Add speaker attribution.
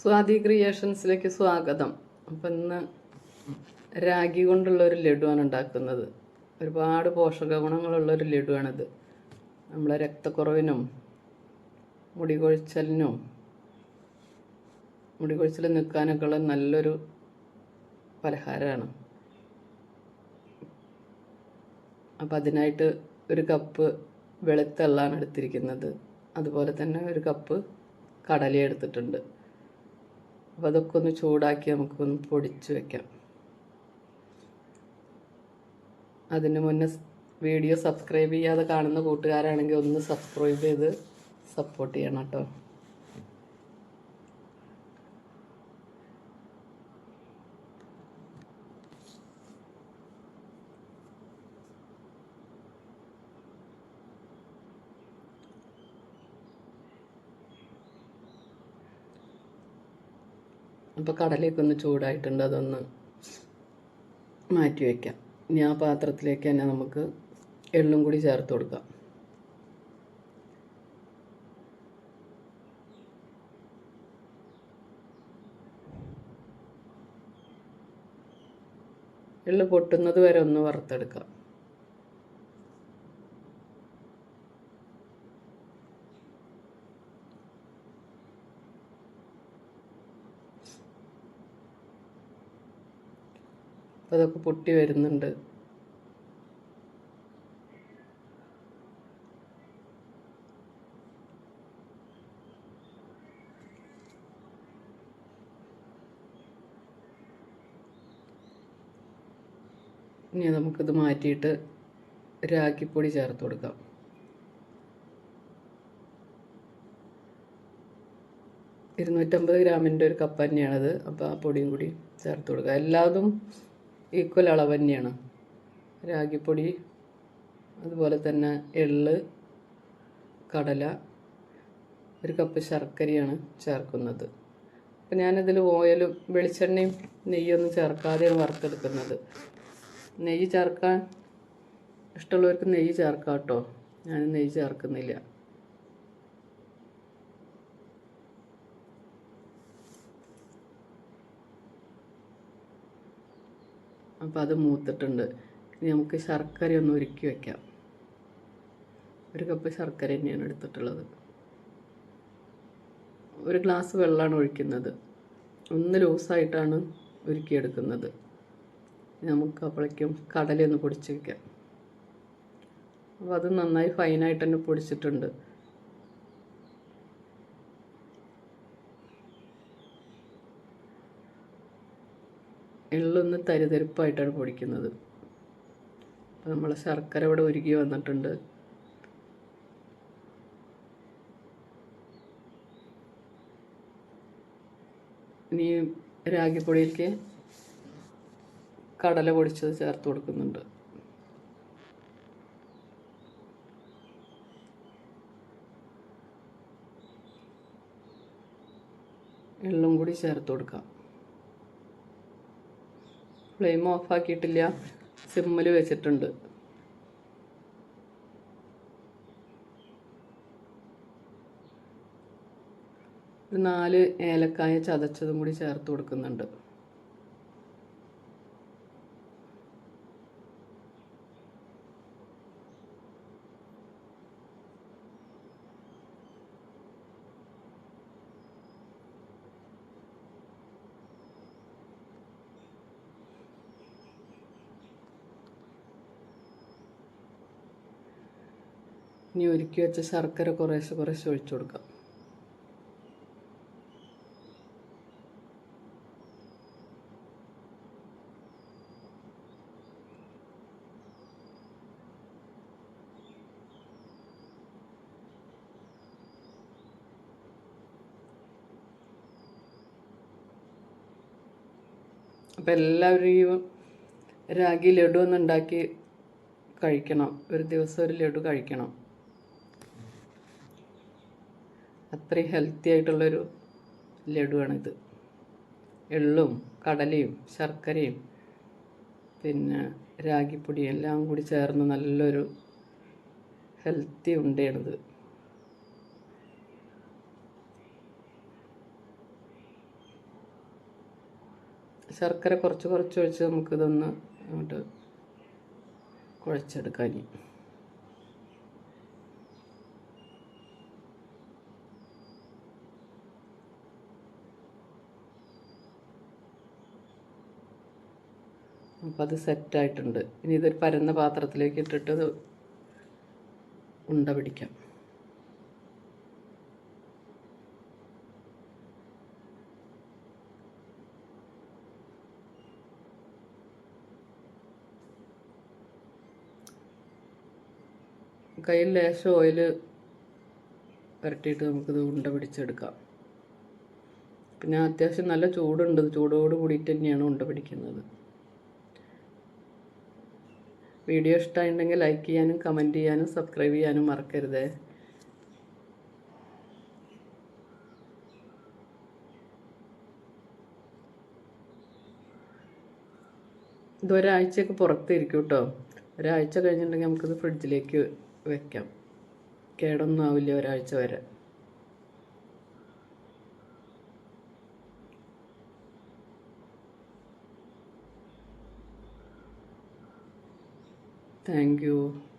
Speaker 1: സ്വാതി ക്രിയേഷൻസിലേക്ക് സ്വാഗതം. അപ്പം ഇന്ന് രാഗി കൊണ്ടുള്ള ഒരു ലഡുവാണ് ഉണ്ടാക്കുന്നത്. ഒരുപാട് പോഷക ഗുണങ്ങളുള്ള ഒരു ലഡുവാണിത്. നമ്മളെ രക്തക്കുറവിനും മുടി കൊഴിച്ചലിനും മുടി കൊഴിച്ചിൽ നിൽക്കാനൊക്കെ ഉള്ള നല്ലൊരു പലഹാരമാണ്. അപ്പം അതിനായിട്ട് ഒരു കപ്പ് വെളുത്തെള്ളാണ് എടുത്തിരിക്കുന്നത്. അതുപോലെ തന്നെ ഒരു കപ്പ് കടല എടുത്തിട്ടുണ്ട്. അപ്പോൾ അതൊക്കെ ഒന്ന് ചൂടാക്കി നമുക്കൊന്ന് പൊടിച്ച് വെക്കാം. അതിന് മുന്നേ വീഡിയോ സബ്സ്ക്രൈബ് ചെയ്യാതെ കാണുന്ന കൂട്ടുകാരാണെങ്കിൽ ഒന്ന് സബ്സ്ക്രൈബ് ചെയ്ത് സപ്പോർട്ട് ചെയ്യണം കേട്ടോ. അപ്പോൾ കടലയൊക്കെ ഒന്ന് ചൂടായിട്ടുണ്ട് അതൊന്ന് മാറ്റി വയ്ക്കാം ഇനി ആ പാത്രത്തിലേക്ക് തന്നെ നമുക്ക് എള്ളും കൂടി ചേർത്ത് കൊടുക്കാം. എള്ള് പൊട്ടുന്നത് വരെ ഒന്ന് വറുത്തെടുക്കാം. അപ്പോൾ അതൊക്കെ പൊട്ടി വരുന്നുണ്ട്. ഇനി നമുക്കിത് മാറ്റിയിട്ട് രാഗിപ്പൊടി ചേർത്ത് കൊടുക്കാം. ഇരുന്നൂറ്റമ്പത് ഗ്രാമിന്റെ ഒരു കപ്പ് തന്നെയാണത്. അപ്പോൾ ആ പൊടിയും കൂടി ചേർത്ത് കൊടുക്കുക എല്ലാതും ഈക്വൽ അളവ് തന്നെയാണ്. രാഗിപ്പൊടി അതുപോലെ തന്നെ എള്ള് കടല ഒരു കപ്പ് ശർക്കരയാണ് ചേർക്കുന്നത്. അപ്പം ഞാനിതിൽ ഓയിലും വെളിച്ചെണ്ണയും നെയ്യൊന്നും ചേർക്കാതെയാണ് വറുത്തെടുക്കുന്നത്. നെയ്യ് ചേർക്കാൻ ഇഷ്ടമുള്ളവർക്ക് നെയ്യ് ചേർക്കാം കേട്ടോ ഞാൻ നെയ്യ് ചേർക്കുന്നില്ല. അപ്പോൾ അത് മൂത്തിട്ടുണ്ട്. ഇനി നമുക്ക് ശർക്കര ഒന്ന് ഉരുക്കി വയ്ക്കാം ഒരു കപ്പ് ശർക്കര തന്നെയാണ് എടുത്തിട്ടുള്ളത്. ഒരു ഗ്ലാസ് വെള്ളമാണ് ഒഴിക്കുന്നത്. ഒന്ന് ലൂസായിട്ടാണ് ഉരുക്കിയെടുക്കുന്നത്. നമുക്ക് അപ്പോഴേക്കും കടലയൊന്ന് പൊടിച്ച് വയ്ക്കാം അപ്പോൾ അത് നന്നായി ഫൈനായിട്ട് തന്നെ പൊടിച്ചിട്ടുണ്ട്. എള്ളൊന്ന് തരിതരിപ്പായിട്ടാണ് പൊടിക്കുന്നത്. അപ്പോൾ നമ്മളെ ശർക്കര ഇവിടെ ഒരുക്കി വന്നിട്ടുണ്ട്. ഇനി രാഗിപ്പൊടിയിലേക്ക് കടല പൊടിച്ചത് ചേർത്ത് കൊടുക്കുന്നുണ്ട്. എള്ളും കൂടി ചേർത്ത് കൊടുക്കാം. ഫ്ലെയിം ഓഫ് ആക്കിയിട്ടില്ല സിമ്മിൽ വെച്ചിട്ടുണ്ട് നാല് ഏലക്കായ ചതച്ചതും കൂടി ചേർത്ത് കൊടുക്കുന്നുണ്ട്. ഇനി ഒരുക്കി വെച്ച ശർക്കര കുറേശ്ശെ കുറേശ്ശെ ഒഴിച്ചു കൊടുക്കാം. അപ്പം എല്ലാവരും ഈ രാഗി ലഡു ഒന്ന് ഉണ്ടാക്കി കഴിക്കണം. ഒരു ദിവസം ഒരു ലഡു കഴിക്കണം. അത്രയും ഹെൽത്തി ആയിട്ടുള്ളൊരു ലഡുവാണിത്. എള്ളും കടലയും ശർക്കരയും പിന്നെ രാഗിപ്പൊടി എല്ലാം കൂടി ചേർന്ന് നല്ലൊരു ഹെൽത്തി ഉണ്ടയാണിത് ശർക്കര കുറച്ച് കുറച്ച് ഒഴിച്ച് നമുക്കിതൊന്ന് അങ്ങോട്ട് കുഴച്ചെടുക്കാം അപ്പോൾ അത് സെറ്റായിട്ടുണ്ട് ഇനി ഇതൊരു പരന്ന പാത്രത്തിലേക്ക് ഇട്ടിട്ട് ഉണ്ട പിടിക്കാം. കയ്യിൽ ലേശം ഓയിൽ പുരട്ടിയിട്ട് നമുക്കിത് ഉണ്ട പിടിച്ചെടുക്കാം. പിന്നെ അത്യാവശ്യം നല്ല ചൂടുണ്ട്. ചൂടോട് കൂടിയിട്ട് തന്നെയാണ് ഉണ്ട പിടിക്കുന്നത്. വീഡിയോ ഇഷ്ടമായിട്ടുണ്ടെങ്കിൽ ലൈക്ക് ചെയ്യാനും കമന്റ് ചെയ്യാനും സബ്സ്ക്രൈബ് ചെയ്യാനും മറക്കരുത്. ഇത് ഒരാഴ്ചയൊക്കെ പുറത്തിരിക്കും കേട്ടോ ഒരാഴ്ച കഴിഞ്ഞിട്ടുണ്ടെങ്കിൽ നമുക്കിത് ഫ്രിഡ്ജിലേക്ക് വെക്കാം. കേടൊന്നും ആവില്ല ഒരാഴ്ച വരെ. Thank you.